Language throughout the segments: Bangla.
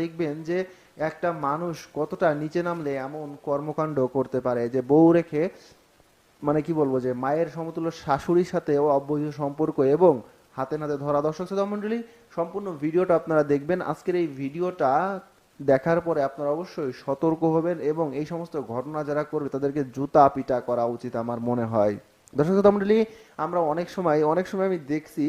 দেখবেন যে একটা মানুষ কতটা নিচে নামলে এমন কর্মকাণ্ড করতে পারে যে বউ রেখে মানে কি বলব যে মায়ের সমতুল্য শাশুড়ির সাথেও অবৈধ সম্পর্ক এবং হাতে নাতে ধরা দর্শক শ্রোতা মণ্ডলী, সম্পূর্ণ ভিডিওটা আপনারা দেখবেন। আজকের এই ভিডিওটা দেখার পরে আপনারা অবশ্যই সতর্ক হবেন এবং এই সমস্ত ঘটনা যারা করবে তাদেরকে জুতা পিটা করা উচিত আমার মনে হয়। দর্শক শ্রোতা মণ্ডলী, আমরা অনেক সময় অনেক সময় আমি দেখছি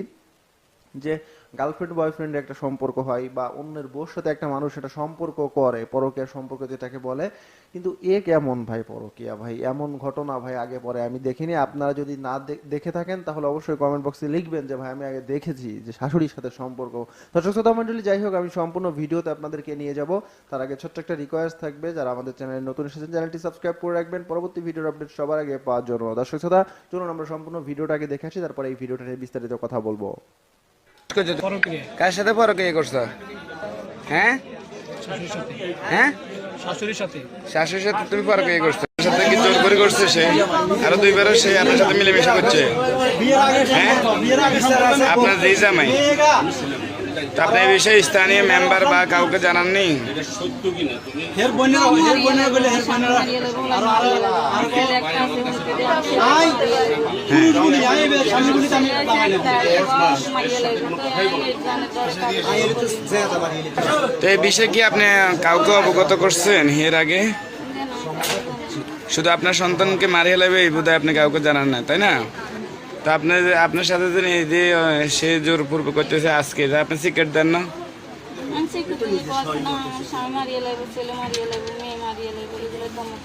যে গার্লফ্রেন্ড বয়ফ্রেন্ডের একটা সম্পর্ক হয় বা অন্যের বউর সাথে একটা মানুষ একটা সম্পর্ক করে পরকীয়া সম্পর্ক যেটাকে বলে, কিন্তু এ কেমন ভাই পরকীয়া ভাই? এমন ঘটনা ভাই আগে পরে আমি দেখিনি। আপনারা যদি না দেখে থাকেন, তাহলে অবশ্যই কমেন্ট বক্সে লিখবেন যে, ভাই, আমি আগে দেখেছি যে শাশুড়ির সাথে সম্পর্ক। দর্শক, শ্রোতা মণ্ডলী, যাই হোক, আমি সম্পূর্ণ ভিডিওতে আপনাদেরকে নিয়ে যাব। তার আগে ছোট্ট একটা রিকোয়েস্ট থাকবে, যারা আমাদের চ্যানেলে নতুন এসেছেন চ্যানেলটি সাবস্ক্রাইব করে রাখবেন। পরবর্তী ভিডিওর আপডেট সবার আগে পাওয়ার জন্য। দর্শক, শ্রোতা, চলুন আমরা সম্পূর্ণ ভিডিওটাকে দেখে আসি, তারপরে এই ভিডিওটা নিয়ে বিস্তারিত কথা বলব। পরকীয়া। কার সাথে পরকে করছ? হ্যাঁ? হ্যাঁ? শাশুড়ির সাথে। শাশুর সাথে তুমি পরকে করছ? তার সাথে কি জোর করে করছে সে? আরও দুইবারও সে আপনার সাথে মিলেমিশে করছে। হ্যাঁ? আপনার আপনি এই বিষয়ে স্থানীয় মেম্বার বা কাউকে জানাননি? তো এই বিষয়ে কি আপনি কাউকে অবগত করছেন এর আগে? শুধু আপনার সন্তানকে মারিয়ে হেলাবে এই বোধহয় আপনি কাউকে জানান না তাই না? তো আপনার আপনার সাথে যে এই যে সে জোর পূর্ব করতেছে আজকে আপনি সিক্রেট দেন না? স্বামী মারিয়ে লাগবে ছেলে মারিয়ে লাগবে মেয়ে মারিয়ে লাগবে এগুলো ধমক